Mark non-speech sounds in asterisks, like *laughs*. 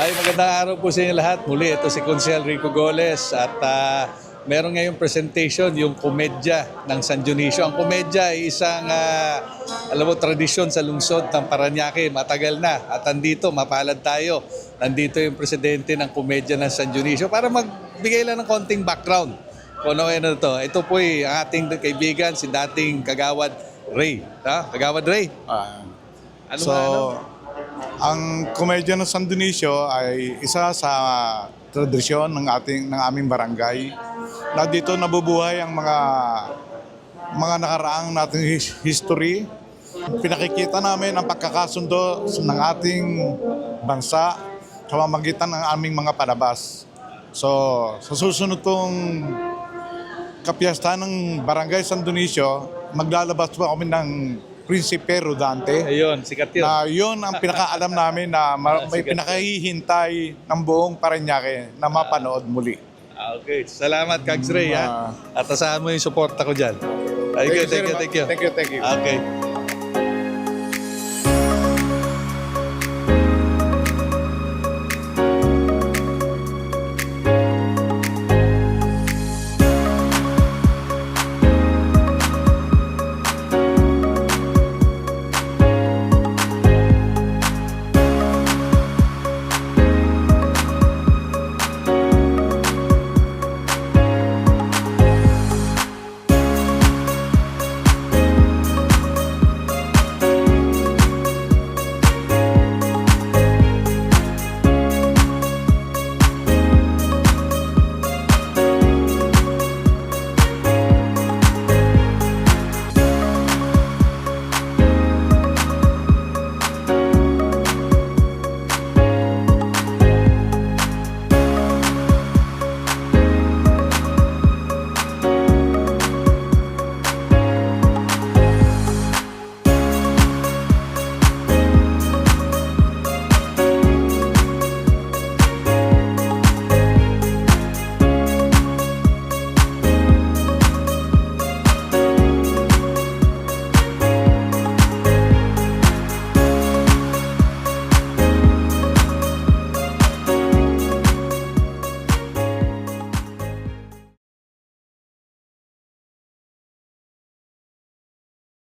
Ay, magandang araw po sa inyo lahat. Muli, ito si Consel Rico Goles at ah, meron ngayong presentation yung komedya ng San Dionisio. Ang komedya ay isang, ah, alam mo, tradisyon sa lungsod ng Paranaque. Matagal na. At andito, mapalad tayo. Nandito yung presidente ng komedya ng San Dionisio para magbigay lang ng konting background. Kung ano ano to. Ito po ay ang ating kaibigan, si dating Kagawad Ray. Ha? Kagawad Ray. Ah, Ano so, nga, ano? Ang komedya ng San Dionisio ay isa sa tradisyon ng ating ng aming barangay na dito nabubuhay ang mga mga nakaraang nating his- history. Pinakikita namin ang pagkakasundo ng ating bansa sa pamamagitan ng aming mga palabas. So, sa susunod tong kapiyastahan ng Barangay San Dionisio, maglalabas po kami ng Prinsipe Rodante Ayun, sikat yun. na yun ang pinakaalam namin na ma- *laughs* may pinakahihintay ng buong Parañaque na mapanood muli. Ah, okay. Salamat, Kags Ray, ha? Ah. At asahan mo yung suporta ko dyan. Thank you, thank you, thank you. Thank you, thank you. Okay.